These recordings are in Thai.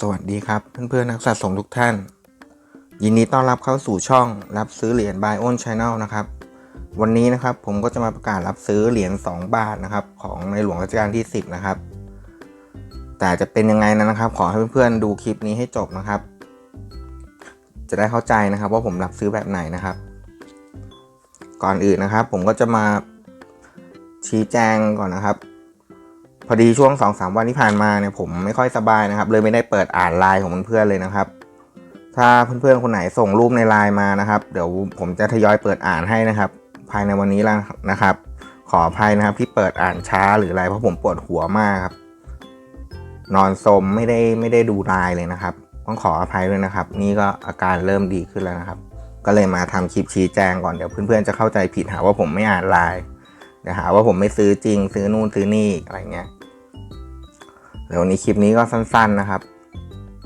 สวัสดีครับ เพื่อนๆนักสะสมทุกท่าน ยินดีต้อนรับเข้าสู่ช่องรับซื้อเหรียญ Buy On Channel นะครับ วันนี้นะครับผมก็จะมาประกาศรับซื้อเหรียญ2บาทนะครับ ของในหลวงรัชกาลที่ 10 นะครับ แต่จะเป็นยังไงนั้นนะครับ ขอให้เพื่อนๆดูคลิปนี้ให้จบนะครับ จะได้เข้าใจนะครับ ว่าผมรับซื้อแบบไหนนะครับ ก่อนอื่นนะครับ ผมก็จะมาชี้แจงก่อนนะครับ พอดีช่วง2อสวันที่ผ่านมาเนี่ยผมไม่ค่อยสบายนะครับ เลยไม่ได้เปิดอ่านไลน์ของเพื่อนๆเลยนะครับ ถ้าเพื่อนๆคนไหนส่งรูปในไลน์มานะครับ เดี๋ยวผมจะทยอยเปิดอ่านให้นะครับ ภายในวันนี้ล้วนะครับ ขออภัยนะครับที่เปิดอ่านช้าหรืออะไรเพราะผมปวดหัวมากครับ นอนสมไม่ได้ไม่ได้ดูไลน์เลยนะครับ ต้องขออภัยด้วยนะครับ นี่ก็อาการเริ่มดีขึ้นแล้วนะครับ ก็เลยมาทำคลิปชี้แจงก่อนเดี๋ยวเพื่อนๆจะเข้าใจผิดหาว่าผมไม่อ่านไลน์ เดี๋ยวหาว่าผมไม่ซื้อจริง ซื้อนู่นซื้อนี่อะไรเงี้ยเดี๋ยวนี้คลิปนี้ก็สั้น ๆนะครับ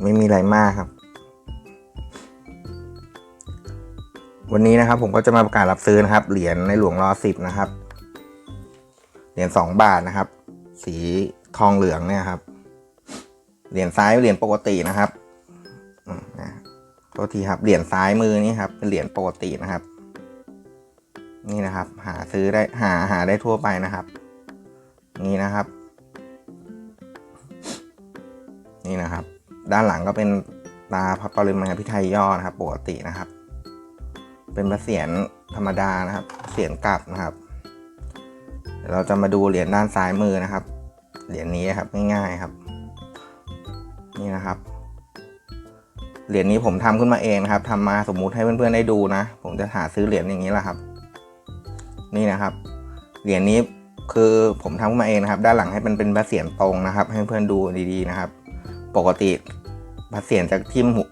ไม่มีอะไรมากครับ วันนี้นะครับ ผมก็จะมาประกาศรับซื้อนะครับ เหรียญในหลวงรอสิบนะครับ เหรียญสองบาทนะครับ สีทองเหลืองเนี่ยครับ เหรียญซ้ายเหรียญปกตินะครับอืมนะโทษทีครับ เหรียญซ้ายมือนี่ครับ เป็นเหรียญปกตินะครับ นี่นะครับ หาซื้อได้หาหาได้ทั่วไปนะครับ นี่นะครับ นี่นะครับ ด้านหลังก็เป็นตาพระปริมาพิไทยย่อนะครับปกตินะครับ เป็นพระเศียรธรรมดานะครับ เสียรกลับนะครับ เราจะมาดูเหรียญด้านซ้ายมือนะครับ เหรียญนี้ครับง่ายๆครับ นี่นะครับเหรียญนี้ผมทำขึ้นมาเองนะครับทำมาสมมุติให้เพื่อนๆได้ดูนะ ผมจะหาซื้อเหรียญอย่างนี้แหละครับ นี่นะครับ เหรียญนี้คือผมทำขึ้นมาเองนะครับ ด้านหลังให้มันเป็นพระเศียรตรงนะครับ ให้เพื่อนดูดีๆนะครับ ปกติพระเศียรจะทิ่มหู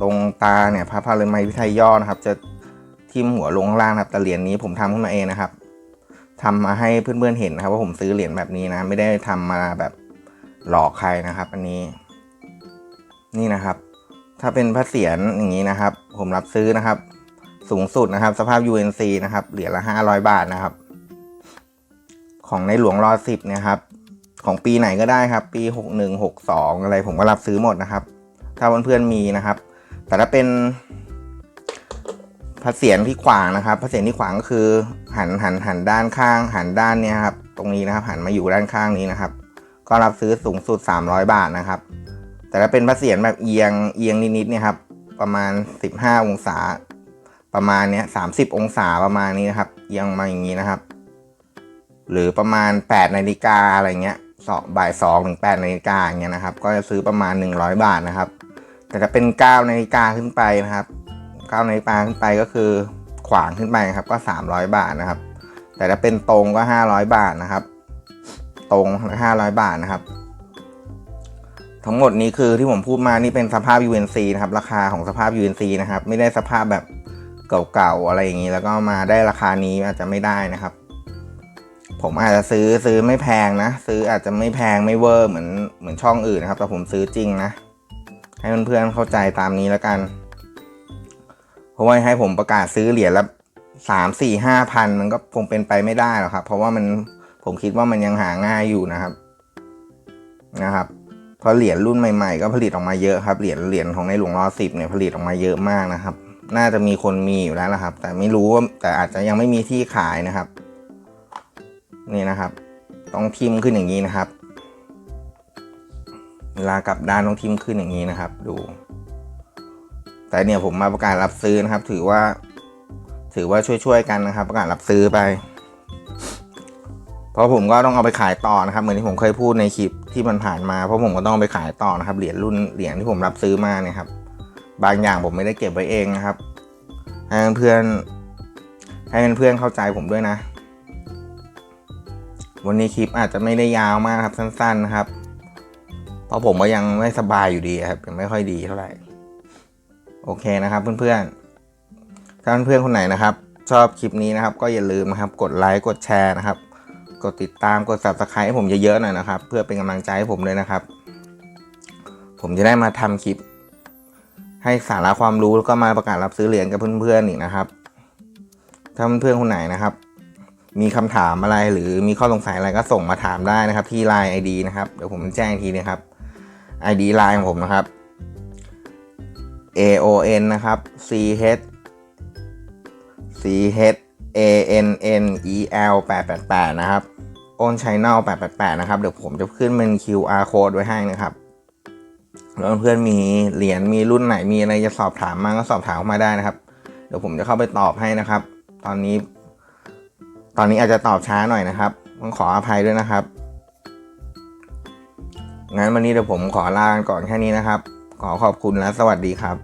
ตรงตาเนี่ยพระพาลมัยพิไทยย่อนะครับ จะทิ่มหัวลงข้างล่างครับแต่เหรียญนี้ผมทำขึ้นมาเองนะครับทำมาให้เพื่อนๆเห็นนะครับ ว่าผมซื้อเหรียญแบบนี้นะ ไม่ได้ทำมาแบบหลอกใครนะครับ อันนี้ นี่นะครับ ถ้าเป็นพระเศียรอย่างนี้นะครับ ผมรับซื้อนะครับ สูงสุดนะครับ สภาพ UNC นะครับ เหรียญละ 500 บาทนะครับ ของในหลวงรอสิบเนี่ยครับ ของปีไหนก็ได้ครับ ปี 61 62 อะไรผมก็รับซื้อหมดนะครับ ถ้าเพื่อนๆมีนะครับ แต่ถ้าเป็นพระเศียรที่ขวางนะครับพระเศียรที่ขวางก็คือหันหันหันด้านข้าง หันด้านเนี้ยครับ ตรงนี้นะครับ หันมาอยู่ด้านข้างนี้นะครับ ก็รับซื้อสูงสุด 300 บาทนะครับ แต่ถ้าเป็นพระเศียรแบบเอียงเอียงนิดๆเนี่ยครับ ประมาณ 15 องศา ประมาณเนี้ย30องศาประมาณนี้นะครับเอียงมาอย่างนี้นะครับ หรือประมาณ8นาฬิกาอะไรเงี้ยสองบ่ายสองถึง8นาฬิกาอย่างเงี้ยนะครับ ก็จะซื้อประมาณ 100 บาทนะครับ แต่ถ้าเป็น9นาฬิกาขึ้นไปนะครับ9นาฬิกาขึ้นไปก็คือขวางขึ้นไปนะครับ ก็ 300 บาทนะครับ แต่ถ้าเป็นตรงก็ 500 บาทนะครับ ตรง 500 บาทนะครับ ทั้งหมดนี้คือที่ผมพูดมานี่เป็นสภาพ UNC นะครับ ราคาของสภาพ UNC นะครับ ไม่ได้สภาพแบบ เก่าๆอะไรอย่างนี้แล้วก็มาได้ราคานี้อาจจะไม่ได้นะครับ ผมอาจจะซื้อซื้อไม่แพงนะ ซื้ออาจจะไม่แพงไม่เวอร์เหมือนเหมือนช่องอื่นนะครับ แต่ผมซื้อจริงนะ ให้เพื่อนๆเข้าใจตามนี้แล้วกัน เพราะว่าให้ผมประกาศซื้อเหรียญละสามสี่ห้าพันมันก็คงเป็นไปไม่ได้หรอกครับ เพราะว่ามันผมคิดว่ามันยังหาง่ายอยู่นะครับนะครับเพราะเหรียญรุ่นใหม่ๆ ก็ผลิตออกมาเยอะครับเหรียญเหรียญของในหลวงรอสิบเนี่ยผลิตออกมาเยอะมากนะครับ น่าจะมีคนมีอยู่แล้วละครับ แต่ไม่รู้ว่าแต่อาจจะยังไม่มีที่ขายนะครับ นี่นะครับ ต้องทิมขึ้นอย่างนี้นะครับ เวลากลับด้านต้องทิมขึ้นอย่างนี้นะครับ ดู แต่เนี่ยผมมาประกาศรับซื้อนะครับ ถือว่า ถือว่าช่วยๆกันนะครับ ประกาศรับซื้อไป เพราะผมก็ต้องเอาไปขายต่อนะครับ เหมือนที่ผมเคยพูดในคลิปที่มันผ่านมาเพราะผมก็ต้องไปขายต่อนะครับเหรียญรุ่นเหรียญที่ผมรับซื้อมาเนี่ยครับ บางอย่างผมไม่ได้เก็บไว้เองนะครับ ให้เพื่อนให้เพื่อนๆเข้าใจผมด้วยนะ วันนี้คลิปอาจจะไม่ได้ยาวมากครับสั้นๆนะครับ เพราะผมก็ยังไม่สบายอยู่ดีครับยังไม่ค่อยดีเท่าไหร่ โอเคนะครับ เพื่อนๆถ้าเพื่อนๆคนไหนนะครับ ชอบคลิปนี้นะครับ ก็อย่าลืมนะครับ กดไลค์กดแชร์นะครับ กดติดตามกด subscribe ให้ผมเยอะๆหน่อยนะครับ เพื่อเป็นกำลังใจให้ผมด้วยนะครับ ผมจะได้มาทำคลิป ให้สาระความรู้แล้วก็มาประกาศรับซื้อเหรียญกับเพื่อนๆอีกนะครับ ถ้าเพื่อนๆคนไหนนะครับ มีคำถามอะไรหรือมีข้อสงสัยอะไรก็ส่งมาถามได้นะครับ ที่ Line ID นะครับเดี๋ยวผมแจ้งทีนะครับ ID ไลน์ของผมนะครับ AON นะครับ CH CH ANN EL 888 นะครับ on channel 888 นะครับ เดี๋ยวผมจะขึ้นเป็น QR code ไว้ให้นะครับ แล้วเพื่อนมีเหรียญมีรุ่นไหนมีอะไรจะสอบถามมาก็สอบถามเข้ามาได้นะครับ เดี๋ยวผมจะเข้าไปตอบให้นะครับ ตอนนี้ ตอนนี้อาจจะตอบช้าหน่อยนะครับต้องขออภัยด้วยนะครับงั้นวันนี้เดี๋ยวผมขอลากันก่อนแค่นี้นะครับ ขอขอบคุณและสวัสดีครับ